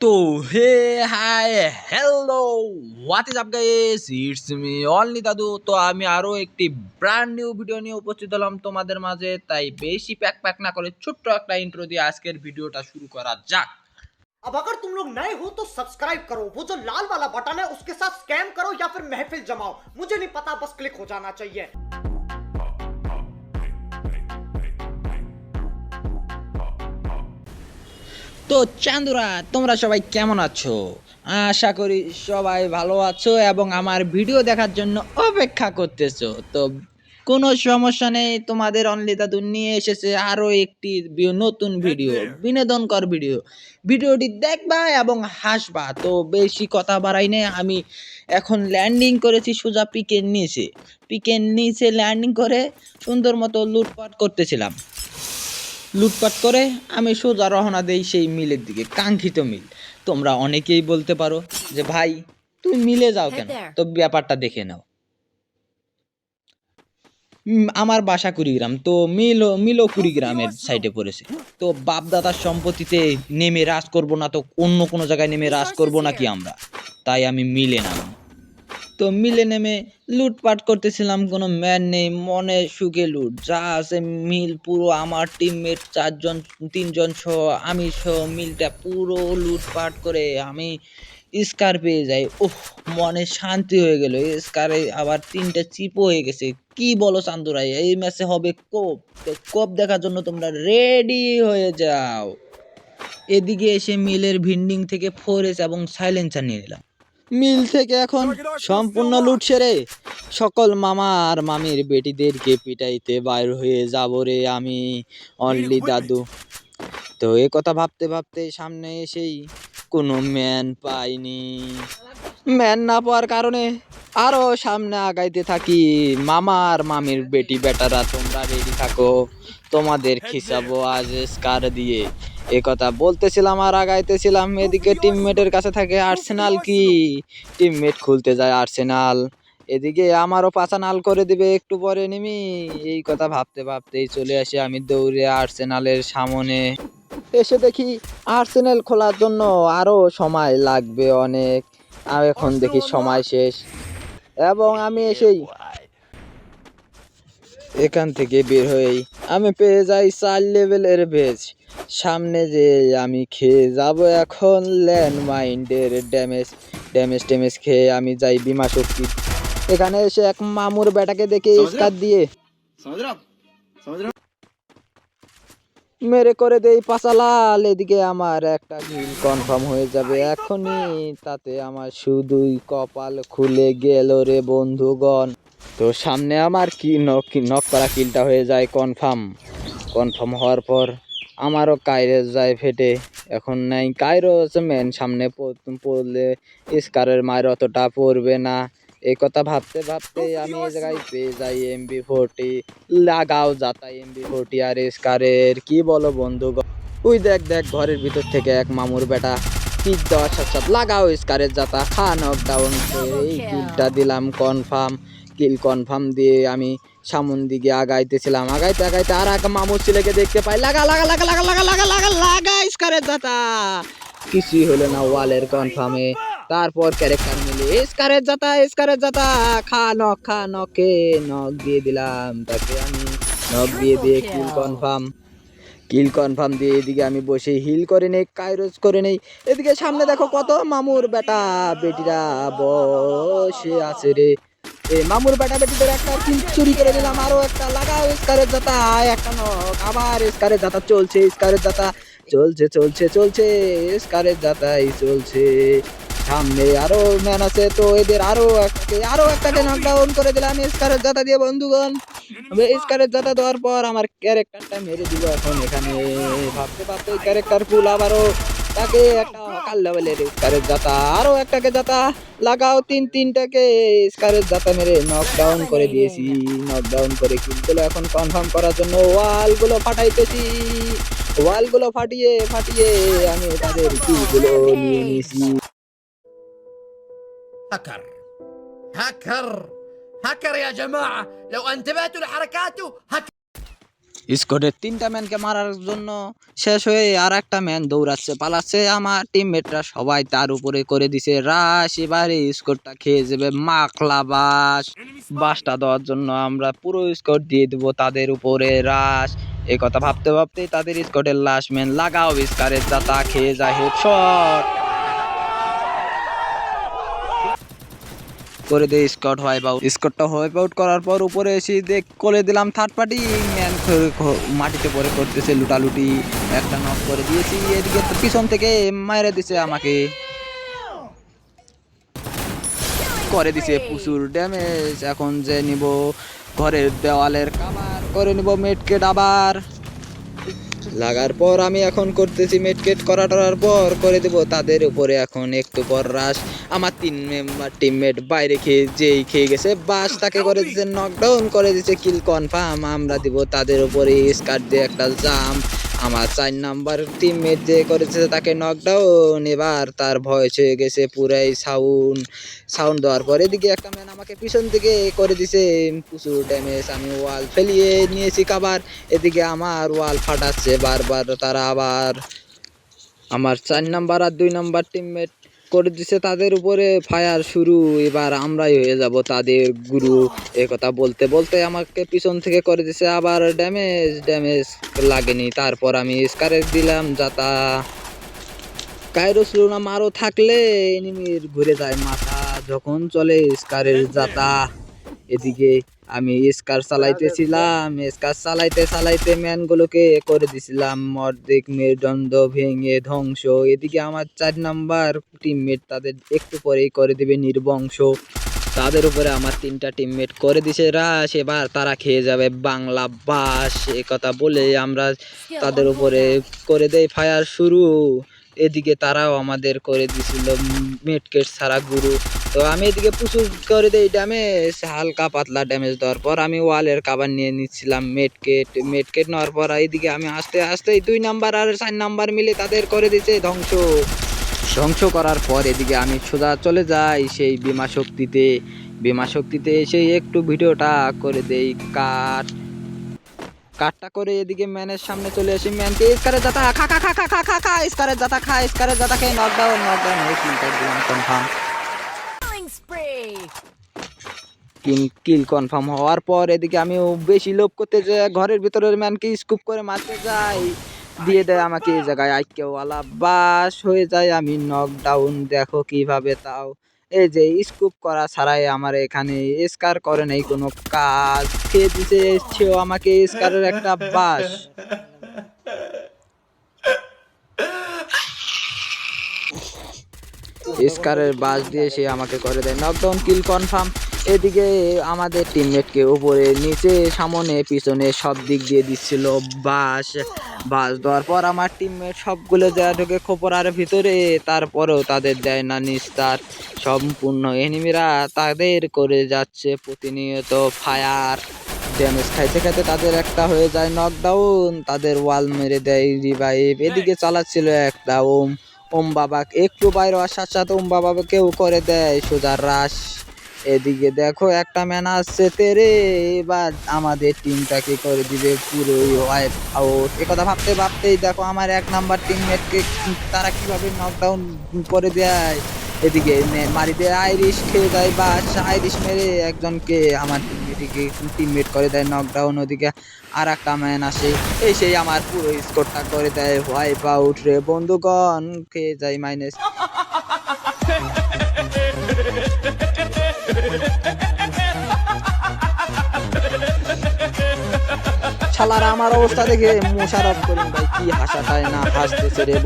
তো hey hi hello what is up guys it's me only দাদু তো আমি আরো একটি ব্র্যান্ড নিউ ভিডিও নিয়ে উপস্থিত হলাম তোমাদের মাঝে তাই বেশি প্যাক প্যাক না করে ছোট্ট একটা ইন্ট্রো দিয়ে আজকের ভিডিওটা শুরু করা যাক अब अगर तुम लोग नए हो तो सब्सक्राइब करो वो जो लाल वाला बटन है उसके साथ स्कैम करो या फिर महफिल जमाओ मुझे नहीं पता बस क्लिक हो जाना चाहिए তো চান্দুরা তোমরা সবাই কেমন আছো? আশা করি সবাই ভালো আছো এবং আমার ভিডিও দেখার জন্য অপেক্ষা করতেছো। তো কোনো সমস্যা নেই তোমাদের অনলি দাদু নিয়ে এসেছে আরও একটি নতুন ভিডিও বিনোদনকর ভিডিও। ভিডিওটি দেখবা এবং হাসবা। তো বেশি কথা বাড়াই নেই আমি এখন ল্যান্ডিং করেছি সোজা পিকের নিচে। পিকের নিচে ল্যান্ডিং করে সুন্দর মতো লুটপাট করতেছিলাম। লুটপাট করে আমি সোজা রওনা দেই সেই মিলের দিকে কাঙ্ক্ষিত মিল। তোমরা অনেকেই বলতে পারো যে ভাই তুমি মিলে যাও কেন? তো ব্যাপারটা দেখে নাও। আমার বাসা কুড়িগ্রাম তো মিলও মিলও কুড়িগ্রামের সাইডে পড়েছে। তো বাপদাদার সম্পত্তিতে নেমে রাজ করব না তো অন্য কোনো জায়গায় নেমে রাজ করব নাকি আমরা? তাই আমি মিলে নাম তো মিলে নেমে লুটপাট করতেছিলাম, কোনো ম্যান নেই, মনে সুখে লুট, যা আছে মিল, পুরো আমার টিমমেট চারজন, তিনজন সহ, আমি সহ মিলটা পুরো লুটপাট করে আমি স্কার পেয়ে যাই। ওহ মনে শান্তি হয়ে গেল, স্কারে আবার তিনটা চিপও হয়ে গেছে। কি বলো চান্দুরাই এই ম্যাচে হবে কোপ, তো কোপ দেখার জন্য তোমরা রেডি হয়ে যাও। এদিকে এসে মিলের ভিন্ডিং থেকে ফোরেস এবং সাইলেন্সার নিয়ে নিলাম মিল থেকে এখন সম্পূর্ণ লুট সেরে সকল মামা আর মামির বেটিদেরকে পিটাইতে বাইর হয়ে যাব রে আমি অনলি দাদু। তো এ কথা ভাবতে ভাবতে সামনে এসেই কোনো ম্যান পাইনি। ম্যান না পাওয়ার কারণে আরও সামনে আগাইতে থাকি। মামা আর মামির বেটি বেটারা তোমরা রেডি থাকো। তোমাদের খিসাবো আজ স্কার দিয়ে। এ কথা বলতেছিলাম আর আগাইতেছিলাম। এদিকে টিমমেটের কাছে থাকে আর্সেনাল কি? টিমমেট খুলতে যায় আর্সেনাল এদিকে আমারও পাচা নাল করে দিবে, একটু পরে নিমি এই কথা ভাবতে ভাবতেই চলে আসি আমি দৌড়ে আর্সেনালের সামনে। এসে দেখি আর্সেনাল খোলার জন্য আরও সময় লাগবে অনেক। আর এখন দেখি সময় শেষ। এবং আমি এসেই এখান থেকে বের হয়েই আমি পেয়ে যাই চার লেভেলের ভেজ সামনে যে আমি খেয়ে যাব এখন ল্যান্ড মাইন্ডের ড্যামেজ ড্যামেজ ট্যামেজ খেয়ে আমি যাই বিমা শক্তি। এখানে এসে এক মামুর বেটাকে দেখে স্কার দিয়ে। মেরে করে দেই পাঁচালাল এদিকে আমার একটা কিল কনফার্ম হয়ে যাবে এখনই। তাতে আমার শুধুই কপাল খুলে গেল রে বন্ধুগণ। তো সামনে আমার কি নক নক করা কিলটা হয়ে যায় কনফার্ম। কনফার্ম হওয়ার পর আমারও কায়রে যায় ফেটে। এখন নাই। কায়রো হচ্ছে মেন সামনে পড়লে স্কারের মায়ের অতটা পড়বে না। এই কথা ভাবতে ভাবতে আমি এই জায়গায় পেয়ে যাই এমবি ফোরটি লাগাও যাতা এমবি ফোরটি আর স্কারের। কি বলো বন্ধু ওই দেখ দেখ ঘরের ভিতর থেকে এক মামুর বেটা পিক দেওয়ার সাথে সাথে লাগাও স্কারের যাতা। খা নকডাউন এই কিলটা দিলাম কনফার্ম কিল কনফার্ম দিয়ে আমি সামন দিকে আগাইতেছিলাম। আগাইতে আগাইতে আর এক মামুর ছেলেকে দেখতে পাই। লাগা লাগা লাগা লাগা লাগা লাগা লাগা লাগা স্কারের যাতা কিছুই হলো না ওয়ালের কনফার্মে তারপর ক্যারেক্টার মিলে স্কারের যাতা স্কারের যাতা খা নক খা নকে নক দিয়ে দিলাম। তাকে আমি নক দিয়ে দিয়ে কিল কনফার্ম কিল কনফার্ম দিয়ে এদিকে আমি বসে হিল করে নেই কাইরোজ করে নেই। এদিকে সামনে দেখো কত মামুর বেটা বেটিরা বসে আছে রে। মামুর বেটা বেটিদের একটা চুরি করে দিলাম আরও একটা লাগাও স্কারের যাতা, একটা নক আবার স্কারের যাতা চলছে স্কারের যাতা, চলছে চলছে চলছে স্কারের যাতাই চলছে। সামনে আরও ম্যান আছে, তো এদের আরও একটাকে আরও একটাকে নকডাউন করে দিলাম স্কারের জাতা দিয়ে, বন্ধুগণ। স্কারের জাতা দেওয়ার পর আমার ক্যারেক্টারটা মেরে দিল এখন এখানে। ভাবতে ভাবতে ক্যারেক্টার ফুল আবারও তাকে একটা হকার লেভেলের স্কারের জাতা আরো একটাকে জাতা লাগাও তিন তিনটাকে স্কারের জাতা মেরে নকডাউন করে দিয়েছি নকডাউন করে কিলগুলো এখন কনফার্ম করার জন্য ওয়ালগুলো ফাটাইতেছি ওয়ালগুলো ফাটিয়ে ফাটিয়ে আমি তাদের কিলগুলো নিয়ে নিয়েছি هاكر هاكر هاكر يا جماعة لو انتبهتوا لحركاته هاكر স্কোরের তিনটা ম্যানকে মারার জন্য শেষ হয়ে আর একটা ম্যান দৌড়াচ্ছে, পালাচ্ছে। আমার টিমমেটরা সবাই তার উপরে করে দিছে। রাশ, এবারে স্কোরটা খেয়ে যাবে মাখলা বাস বাসটা দেওয়ার জন্য আমরা পুরো স্কোর দিয়ে দেবো তাদের উপরে রাশ। এই কথা ভাবতে ভাবতেই তাদের স্কোরের লাস্ট ম্যান লাগাও স্কারের দাতা খেয়ে যায় হেডশট করে দিয়ে স্কট হোয়াইপ আউট স্কটটা হোয়াইপ আউট করার পর উপরে এসে দেখ করে দিলাম থার্ড পার্টি ম্যান মাটিতে পরে করতেছে লুটালুটি। একটা নক করে দিয়েছি, এদিকে পিছন থেকে মাইরে দিছে আমাকে। করে দিছে প্রচুর ড্যামেজ এখন যে নিব ঘরের দেওয়ালের কাবার করে নিব মেটকেট আবার। লাগার পর আমি এখন করতেছি মেটকেট করা টরার পর করে দেবো তাদের উপরে এখন একটু পর রাশ আমার তিন মেম্বার টিমমেট বাইরে খেয়ে যেই খেয়ে গেছে, বাস তাকে করে দিচ্ছে নকডাউন করে দিচ্ছে কিল কনফার্ম আমরা দিব তাদের উপরে স্কার্ট দিয়ে একটা জাম আমার চার নাম্বার টিম মেট যে করেছে তাকে নকডাউন এবার তার ভয়েস হয়ে গেছে পুরাই সাউন্ড সাউন্ড দেওয়ার পর এদিকে একটা ম্যান আমাকে পিছন থেকে করে দিছে। প্রচুর ড্যামেজ আমি ওয়াল ফেলিয়ে নিয়েছি কাবার এদিকে আমার ওয়াল ফাটাচ্ছে, বারবার তারা আবার আমার চার নাম্বার আর দুই নাম্বার টিমমেট করে দিছে, তাদের উপরে ফায়ার শুরু। এবার আমরাই হয়ে যাব, তাদের গুরু কথা বলতে বলতে আমাকে পিছন থেকে করে দিছে, আবার ড্যামেজ ড্যামেজ লাগেনি। তারপর আমি স্কারের দিলাম, যাতা কাইরোস লুনা মারো থাকলে এনিমির ঘুরে যায় মাথা, যখন চলে স্কারের যাতা। এদিকে আমি স্কার চালাইতেছিলাম, স্কার চালাইতে চালাইতে ম্যানগুলোকে করে দিছিলাম। অর্ধেক মেরুদণ্ড ভেঙে ধ্বংস। এদিকে আমার চার নাম্বার টিমমেট তাদের একটু পরেই করে দিবে নির্বংশ। তাদের উপরে আমার তিনটা টিমমেট করে দিছে। রাস এবার তারা খেয়ে যাবে বাংলা বাস। এ কথা বলে আমরা তাদের উপরে করে দেই ফায়ার শুরু। এদিকে তারাও আমাদের করে দিছিল মেটকেট ছাড়া গুরু। তো আমি এদিকে প্রচুর করে দেই ড্যামেজ হালকা পাতলা ড্যামেজ দেওয়ার পর আমি ওয়ালের কাবার নিয়ে নিচ্ছিলাম মেটকেট মেটকেট নেওয়ার পর এইদিকে আমি আস্তে আস্তে দুই নাম্বার আর চার নাম্বার মিলে তাদের করে দিছে ধ্বংস। ধ্বংস করার পর এদিকে আমি সোজা চলে যাই সেই বিমা শক্তিতে। বিমা শক্তিতে এসে একটু ভিডিওটা করে দেই, কাট। কাটটা করে এদিকে ম্যানের সামনে চলে আসি ম্যানকে স্কারের জাতা খা খা খা খা খা খা খা স্কারের জাতা খা স্কারের জাতা খেয়ে নকডাউন নকডাউন হয়ে দিলাম কনফার্ম কিল কনফার্ম হওয়ার পর এদিকে আমি বেশি লোভ করতে যে ঘরের ভিতরের ম্যানকে স্কুপ করে মারতে যাই। দিয়ে দেয় আমাকে এই জায়গায় আইকেওয়ালা বাস হয়ে যায়, আমি নকডাউন দেখো কীভাবে তাও। এই যে স্কুপ করা ছাড়াই আমার এখানে স্কার করে নেই কোনো কাজ। খেয়ে দিতে এসছেও আমাকে স্কারের একটা বাস। স্কারের বাস দিয়ে সে আমাকে করে দেয়। নকডাউন কিল কনফার্ম এদিকে আমাদের টিমমেটকে উপরে নিচে সামনে পিছনে সব দিক দিয়ে দিচ্ছিল বাস। বাস দেওয়ার পর আমার টিমমেট সবগুলো দেওয়া ঢোকে খোপরার ভিতরে তারপরেও তাদের দেয় না নিস্তার। সম্পূর্ণ এনিমিরা তাদের করে যাচ্ছে প্রতিনিয়ত ফায়ার ড্যামেজ খাইতে খাইতে তাদের একটা হয়ে যায় নকডাউন তাদের ওয়াল মেরে দেয় রিভাইভ এদিকে চালাচ্ছিল একটা ওম। ওম বাবা একটু বাইরে আসার সাথে ওম বাবাকেও করে দেয় সোজা রাস এদিকে দেখো একটা ম্যান আসছে, তেরে, এবার আমাদের টিমটাকে করে দিবে? পুরোই আউট এ কথা ভাবতে ভাবতেই দেখো আমার এক নাম্বার টিমমেটকে তারা কীভাবে নকডাউন করে দেয়? এদিকে মারি দেয় আইরিশ খেয়ে দেয় বা আইরিশ মেরে একজনকে আমার টিমমেটকে টিমমেট করে দেয় নকডাউন ওদিকে আর একটা ম্যান আসে এই সেই আমার পুরো স্কোরটা করে দেয়। হোয়াইপ আউট রে বন্ধুগণ, খেয়ে যায় মাইনাস শালারা আমার অবস্থা দেখে মোশারফ করিম ভাই কি হাসাটাই না হাসতেছে রে